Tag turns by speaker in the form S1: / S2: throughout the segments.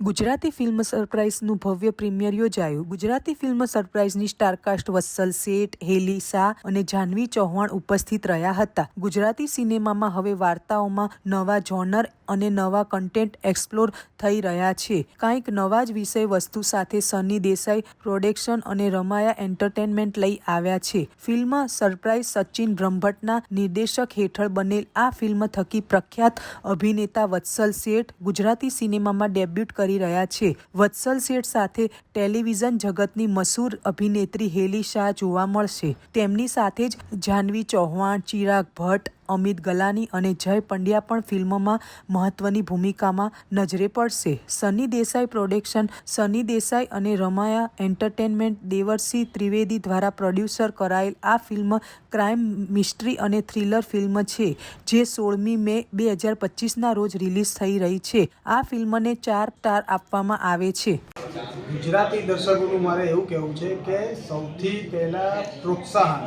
S1: Gujarati film સરપ્રાઇઝનું ભવ્ય premiere યોજાયું. Gujarati film સરપ્રાઇઝની સ્ટારકાસ્ટ વત્સલ શેઠ, હેલી શાહ અને જાહ્નવી ચૌહાણ ઉપસ્થિત રહ્યા હતા. ગુજરાતી સિનેમામાં હવે વાર્તાઓમાં નવા જોનર અને નવા કન્ટેન્ટ એક્સપ્લોર થઈ રહ્યા છે. કાંઈક નવા જ વિષય વસ્તુ સાથે સની દેસાઈ પ્રોડક્શન અને રમાયા એન્ટરટેનમેન્ટ લઈ આવ્યા છે. ફિલ્મ સરપ્રાઇઝ સચિન બ્રહ્મભટ્ટના નિર્દેશક હેઠળ બનેલ આ ફિલ્મ થકી પ્રખ્યાત અભિનેતા વત્સલ શેઠ ગુજરાતી સિનેમામાં ડેબ્યુટ કરી રહ્યા છે. વત્સલ શેઠ સાથે ટેલિવિઝન જગતની મશહૂર અભિનેત્રી હેલી શાહ જોવા મળશે. તેમની સાથે જ જાહ્નવી ચૌહાણ, ચિરાગ ભટ્ટ અમિત ગલાની અને જય પંડ્યા પણ ફિલ્મમાં મહત્વની ભૂમિકામાં નજરે પડશે. સની દેસાઈ પ્રોડક્શન, સની દેસાઈ અને રમાયા એન્ટરટેનમેન્ટ દેવરસિંહ ત્રિવેદી દ્વારા પ્રોડ્યુસર કરાયેલ આ ફિલ્મ ક્રાઇમ મિસ્ટ્રી અને થ્રિલર ફિલ્મ છે, જે સોળમી મે બે હજાર પચીસના રોજ રિલીઝ થઈ રહી છે. આ ફિલ્મને ચાર સ્ટાર આપવામાં આવે છે.
S2: ગુજરાતી દર્શકોનું મારે એવું કહેવું છે કે સૌથી પહેલાં પ્રોત્સાહન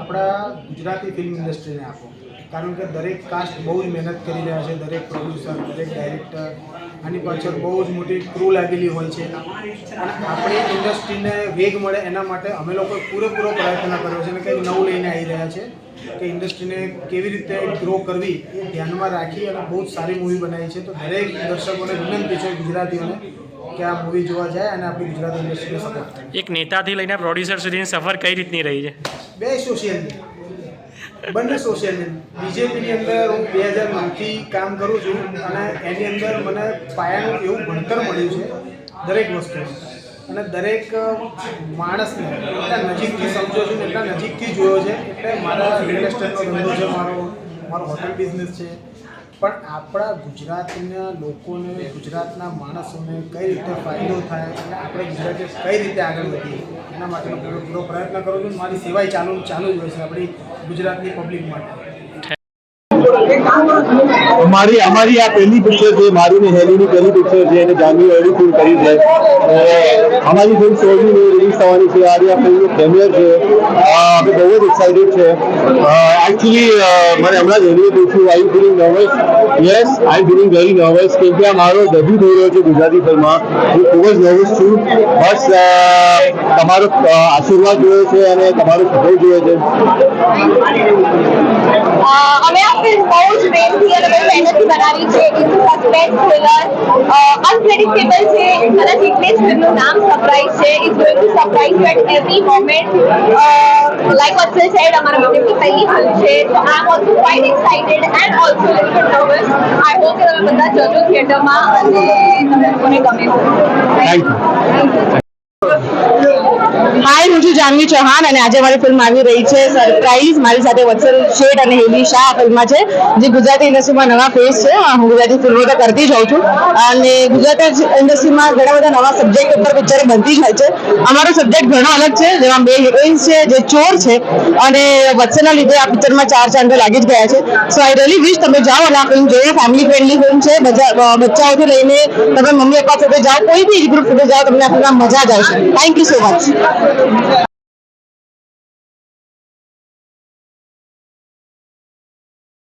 S2: આપણા ગુજરાતી ફિલ્મ ઇન્ડસ્ટ્રીને આપો. કારણ કે દરેક કાસ્ટ બહુ જ મહેનત કરી રહ્યા છે, દરેક પ્રોડ્યુસર દરેક ડાયરેક્ટર આની પાછળ બહુ જ મોટી ક્રૂ લાગેલી હોય છે. અને આપણી ઇન્ડસ્ટ્રીને વેગ મળે એના માટે અમે લોકો પૂરેપૂરો પ્રયત્ન કર્યો છે અને કંઈક નવું લઈને આવી રહ્યા છે કે ઇન્ડસ્ટ્રીને કેવી રીતે ગ્રો કરવી એ ધ્યાનમાં રાખી અને બહુ જ સારી મૂવી બનાવી છે. તો દરેક દર્શકોને વિનંતી છે ગુજરાતીઓને કે આ મૂવી જોવા જાય અને આપણી ગુજરાતી ઇન્ડસ્ટ્રીને સપોર્ટ
S3: એક નેતાથી લઈને પ્રોડ્યુસર સુધીની સફર કઈ રીતની રહી છે?
S2: બે સોશિયલ બંને સોશિયલ મીડિયા બીજેપીની અંદર હું બે હજાર નવથી કામ કરું છું અને એની અંદર મને પાયાનું એવું ભણતર મળ્યું છે દરેક વસ્તુ અને દરેક માણસને એટલા નજીકથી સમજો છું એટલા નજીકથી જોયો છે એટલે મારા રિયલ એસ્ટેટનો ધંધો છે મારો મારો હોટલ બિઝનેસ છે. પણ આપણા ગુજરાતના લોકોને, ગુજરાતના માણસોને કઈ રીતે ફાયદો થાય અને આપણે ગુજરાતી કઈ રીતે આગળ વધીએ, એના માટેનો પૂરો પૂરો પ્રયત્ન કરું છું. મારી સેવાય ચાલુ ચાલુ જ હોય છે આપણી ગુજરાતની પબ્લિક માટે.
S4: મારી અમારી આ પહેલી પિક્ચર છે મારી ને હેલીની પહેલી પિક્ચર છે અને ઓલરેડી ફિલ્મ કરી છે. અમારી ફિલ્મ સોળમી રિલીઝ થવાની છે. આજે આ ફિલ્મનું પ્રેમિયર છે. અમે બહુ જ એક્સાઇટેડ છે. એકચ્યુઅલી મને હમણાં જ હેલીએ પૂછ્યું I feeling nervous yes I feeling very nervous કેમ કે આ મારો ડબ્યુ થઈ રહ્યો છે ગુજરાતી ફિલ્મમાં. હું ખૂબ જ નર્વસ છું. બસ તમારો આશીર્વાદ જોયો છે અને તમારો સપોર્ટ જોયો છે.
S5: અમે આ ફિલ્મ બહુ જ પ્રેમથી અને મહેનતથી બનાવી છે. ઇન્ટુ સસ્પેન્સ થ્રિલર અનપ્રેડિક્ટેબલ છે. કદાચ એટલે જ ફિલ્મનું નામ સરપ્રાઈઝ છે. It's going to surprise you at every moment like Vatsal said અમારા બંનેની પહેલી ફિલ્મ છે. તો I am also quite excited and also little bit nervous I hope કે તમે બધા જજો થિયેટરમાં અને તમને ગમે.
S4: થેન્ક યુ
S6: જાનવી ચૌહાણ અને આજે મારી ફિલ્મ આવી રહી છે. સરપ્રાઈઝ મારી સાથે વત્સલ શેઠ અને હેલી શાહ ફિલ્મમાં છે, જે ગુજરાતી ઇન્ડસ્ટ્રીમાં નવા ફેસ છે. હું ગુજરાતી ફિલ્મો તો કરતી જ હોઉં છું. અને ગુજરાતી ઇન્ડસ્ટ્રીમાં ઘણા બધા નવા સબ્જેક્ટ ઉપર પિક્ચર બનતી જાય છે, અમારો સબ્જેક્ટ ઘણો અલગ છે. જેમાં બે હિરોઈન્સ છે, જે ચોર છે, અને વત્સલના લીધે આ પિક્ચરમાં ચાર ચાંદો લાગી જ ગયા છે. સો આઈ રિયલી વિશ તમે જાઓ અને આ ફિલ્મ જોઈએ ફેમિલી ફ્રેન્ડલી ફિલ્મ છે. બચ્ચાઓથી લઈને તમે મમ્મી પપ્પા સાથે જાઓ. કોઈ બી ગ્રુપ સાથે જાઓ, તમને આ ફિલ્મમાં મજા જ આવશે. Thank you so much